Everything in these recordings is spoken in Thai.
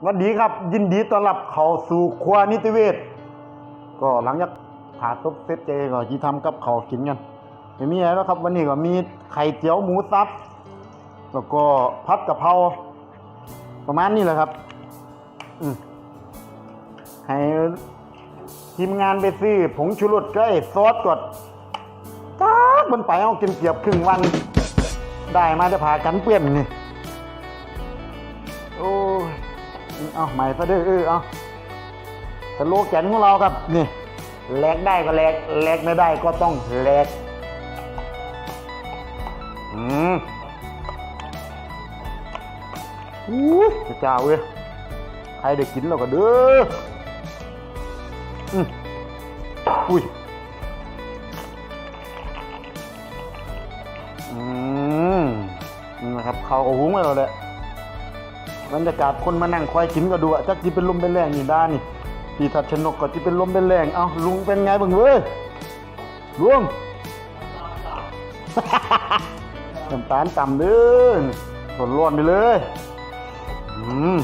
สวัสดีครับ ยินดีต้อนรับเข้าสู่ครัวนิติเวศก็หลังจากผ่าตบเซตเจก็จีทำกับเขากินกันไม่มีอะไรแล้วครับ วันนี้ก็มีไข่เจียวหมูสับแล้วก็พัดกะเพราประมาณนี้แหละครับอืให้ทีมงานไปซื้อผงชูรสก็ไอ้ซอสกดตากมันไปเอากินเกียบครึ่งวัน ได้มาจะพากันเปื้อนนี่ เอาใหม่ซะด้อเออเอาสโลแกนของเราครับนี่แลกได้ก็แลกแลกไม่ได้ก็ต้องแลกอืมอู้เจ้าเว้ยใครได้กินเราก็เด้ออืมอุ้ยอืมนะครับเขาก็หุงไว้แล้วแหละ บรรยากาศคนมานั่งคอยกินก็ดูอะจักจีเป็นลมเป็นแรงนี่ด้านี่พี่ทัดชนกก็จีเป็นลมเป็นแรงเอ้าลุงเป็นไงบ้างเว้ยลุงน้ำตาลต่ำเด้อสดร้อนไปเลยอืม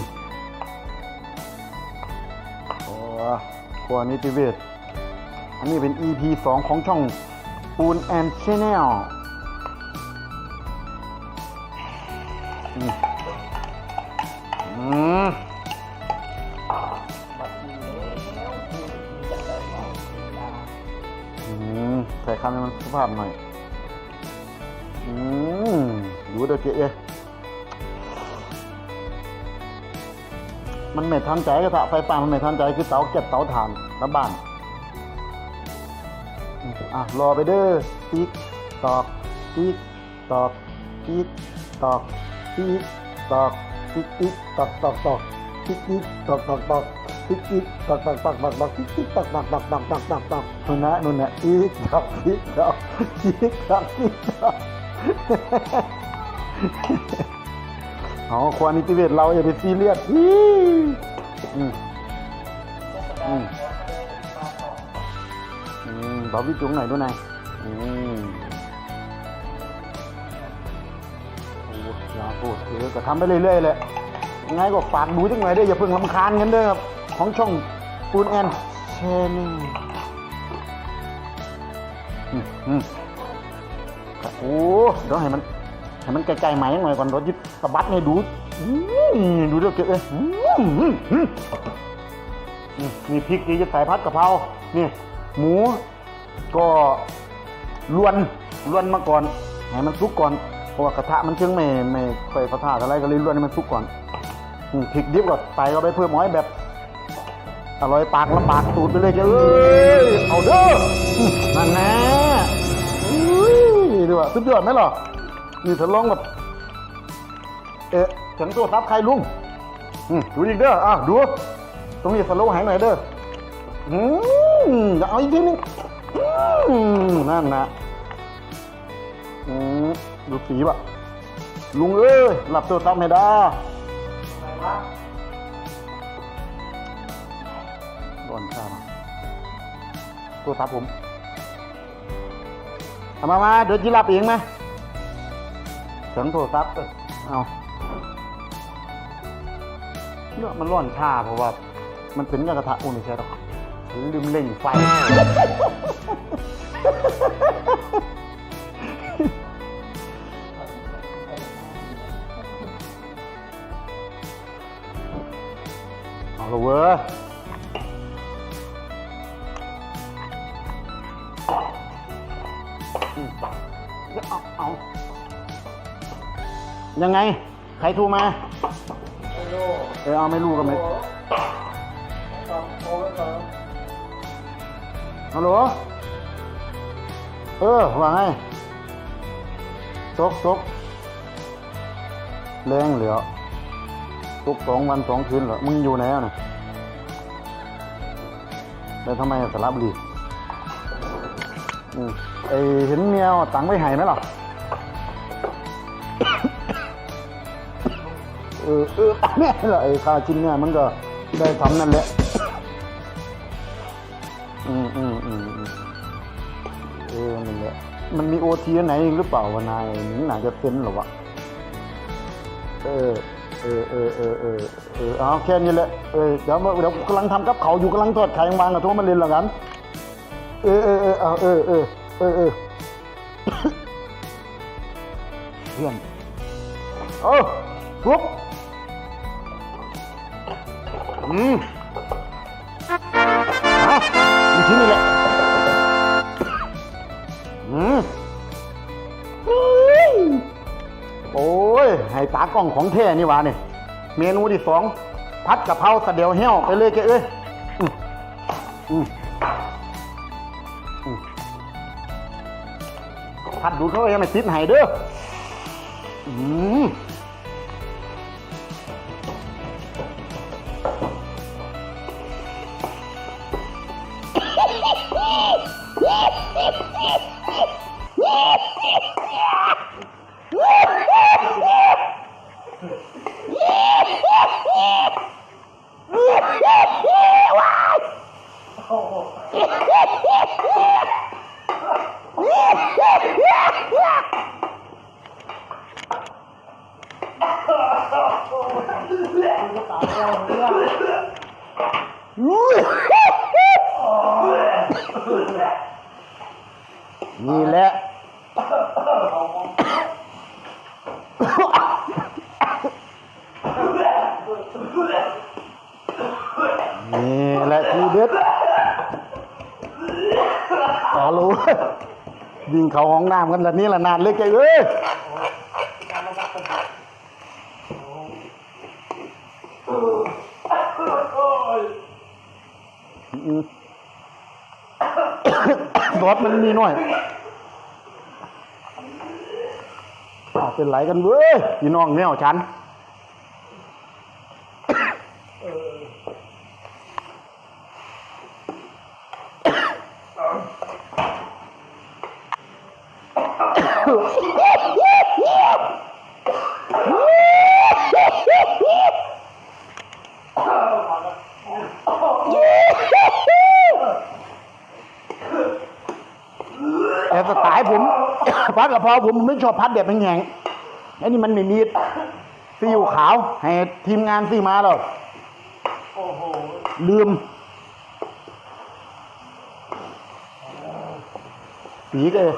โอ้ครัวนิติเวศอันนี้เป็น EP 2 ของช่องปูนแอนชแนล ภาพหน่อย อืมดูเดี๋ยวเจ๊เอ๊ะมันไม่ทันใจกระทะไฟฟ้ามันไม่ทันใจคือเตาเก็บเตาถ่านแล้วบ้าน อะ รอไปเด้อติ๊กตอกติ๊กตอกติ๊กตอกติ๊กตอกติ๊กติ๊กตอกตอกตอกติ๊กติ๊กตอกตอกตอก ติ๊กติ๊กตอกตอกตอกตอกตอกติ๊กติ๊กตอกตอกตอกตอกตอกตอกตอกนู่นนะนู่นนะติ๊กตอกติ๊กตอกติ๊กตอกติ๊กตอกเอาควานิติเวศเราอย่าไปซีเรียสอีอืมอืมอืมบอกพี่จุ๋งหน่อยด้วยนายอืมโอ้ยอย่าพูดเออก็ทำไปเรื่อยๆแหละยังไงก็ฝากดูจังหน่อยด้ออย่าเพิ่งลำคาญกันเด้อครับ ของช่องปูนแอนเชนงอืมอืมโอ้เดี๋ยวให้มันให้มันไกลๆไหมหน่อยก่อนรถยึดสะบัดให้ดูดูเดี๋ยวเก็บเลยอื้ออื้ออื้อนี่มีพริกที่จะใส่พัดกะเพรานี่หมูก็ลวนลวนมาก่อนให้มันสุกก่อนเพราะว่ากระทะมันเชิงไม่ไม่ค่อยกระทะอะไรก็เลยลวนให้มันสุกก่อนพริกดิบก็ใส่เข้าไปเพิ่มหอยแบบ อร่อยปากลำบากตูดไปเลยจ้ะเอ้ยเอาเด้อนั่นแน่อุ้ยดูอะสุดยอดไหมล่ะนี่ถ้าลองแบบ เอ๊ะฉันตัวทับใครลุงอืมดูอีกเด้ออะดู ตรงนี้สโลว์หายหน่อยเด้ออืมอย่าเอาอีกทีนึงอืมนั่นนะอืมดูสีบะลุงเอ้ยหลับตัวทับไม่ได้ ร้อนข้าตัวทับผมเอามามาเดี๋ยวจีรับเองไหมเสียงโทรศัพท์เอาเนี่ยมันร้อนชาเพราะว่า มันเป็นกระทะอุ่นใช่หรอลืมเล่งไฟ เอาละเว้ย ยังไง ใครโทรมา ไม่รู้เออเอาไม่รู้กันไหมฟังโอ้ยเหรอฮัลโหล เออว่าไงตกตกแรงเหลือตกสองวันสองคืนเหรอ มึงอยู่ไหนอะเนี่ยแล้วทำไมสลับรีอืมไอเห็นเมียเอาตังค์ไว้ให้ไหมล่ะ เออเออแม่ละไอ้ค่าชิ้นเนี่ยมันก็ได้ทำนั่นแหละอืมอืมอืมอืมเออนั่นแหละ มันมีโอทีไหนหรือเปล่าวะนายหนึ่งหนาจะเต็นหรอวะ เออ เออเออเออเออเออเอาแค่นี้แหละ เออเดี๋ยวเดี๋ยวกำลังทำกับเขาอยู่กำลังทอดไข่วางกับโทรมาเล่นแล้วกันเออเออเออเอาเออเออเออเออเพื่อนเออปุ๊บ อืมเอาอยู่ที่นี่แหละอืมโอ้ยให้ตากล้องของแท้นี่หวะเนี่ยเมนูที่สองพัดกะเพราสะเดียวเหี้ยวไปเลยแกเอ้ยอืมอืมอืมพัดดูเขาให้มันติดให้เด้ออืม นี่แหละนี่แหละทีเด็ดอาลูยิงเขาห้องน้ำกันแบบนี้ละนานเลยแกเอ้ย รถมันมีหน่อยเอาเป็นไรกันเว้ยพี่น้องแนวฉันแต่สไตล์ผม พัดกะเพราผมไม่ชอบพัดแบบแห้งๆไอ้นี่มันไม่มีซีอิ๊วขาวให้ทีมงานซื้อมาหรอกโอ้โหลืมปีกเลย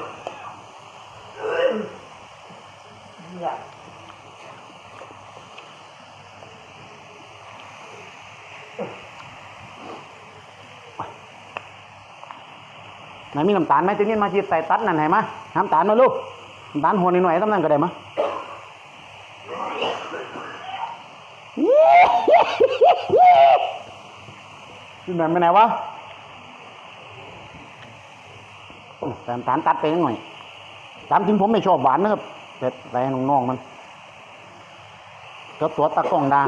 ไหนมีน้ำตาลไหมจะนี่มาชีดใส่ตัดนั่นไหนมะน้ำตาลมาลูกน้ำตาลหัวนิดหน่อยๆตำนั่นก็ได้มะพี่แหม่มไปไหนวะแต่น้ำตาลตัดไปนิดหน่อยตามจริงผมไม่ชอบหวานนะครับแต่แต่น้องๆมันก็ตัวตะกล้องดา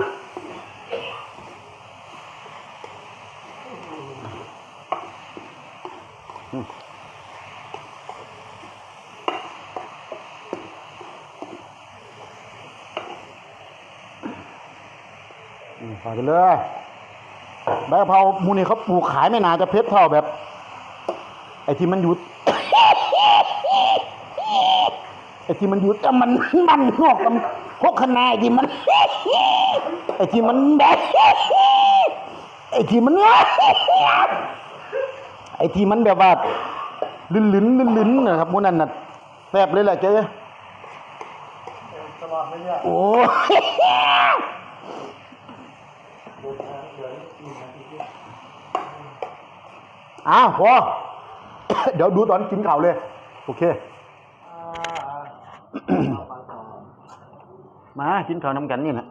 อืม ใส่ไปเลยใบกะเพรามูนี่เขาปลูกขายไม่นานจะเพชรเท่าแบบ ไอ้ที่มันหยุด ไอ้ที่มันหยุดแต่มันมันงอกกับพวกขนาไอที่มัน ไอ้ที่มันแดงไอ้ที่มัน ไอ้ที่มันแบบว่าลื่นลิ้นลื่นลิ้นนะครับหมูนั่นน่ะแซ่บเลยแหละเจ๊ตลอดเลยเนี่ยโอ้ดูทางเดี๋ยวกินนาทีที่อ้าวพอเดี๋ยวดูตอนกินข้าวเลย โอเคอ่าเอาไปต่อมา กินข้าวน้ำกันนี่นะ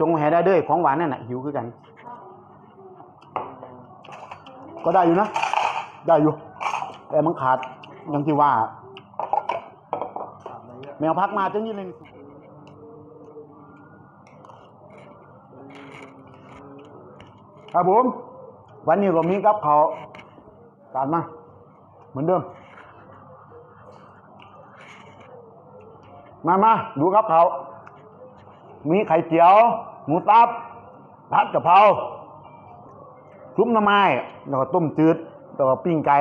จงให้ได้เด้วยของหวานนั่นแหละหิวคือกัน ก็ได้อยู่นะ ได้อยู่ แต่มันขาดอย่างที่ว่า แมวพักมาจังนี้เลยครับผม วันนี้ก็มีกับเขาตามมาเหมือนเดิม มามาดูกับเขามีไข่เจียว หมูตับผัดกะเพราซุปหน้ำไม้แล้วก็ต้มจืด แล้วก็ปิ้งไก่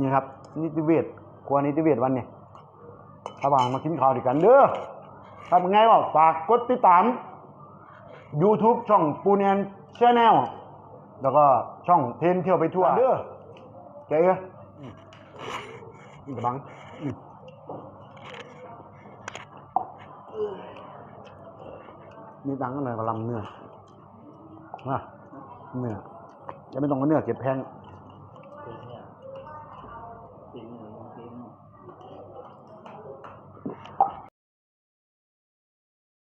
นี่ครับนิติเวศครัวนิติเวศวันนี้ถ้าว่างมากินข้าวด้วยกันเด้อถ้าเป็นไงว่าฝากกดติดตาม YouTube ช่องปูเนียนชแนลแล้วก็ช่องเทนเที่ยวไปทั่วเด้อเจ๊เอ้ยอืมนี่กระบังมีตังค์ก็เลยก็ลำเนื้อเนื้อจะไม่ต้องเอาเนื้อเก็บแพง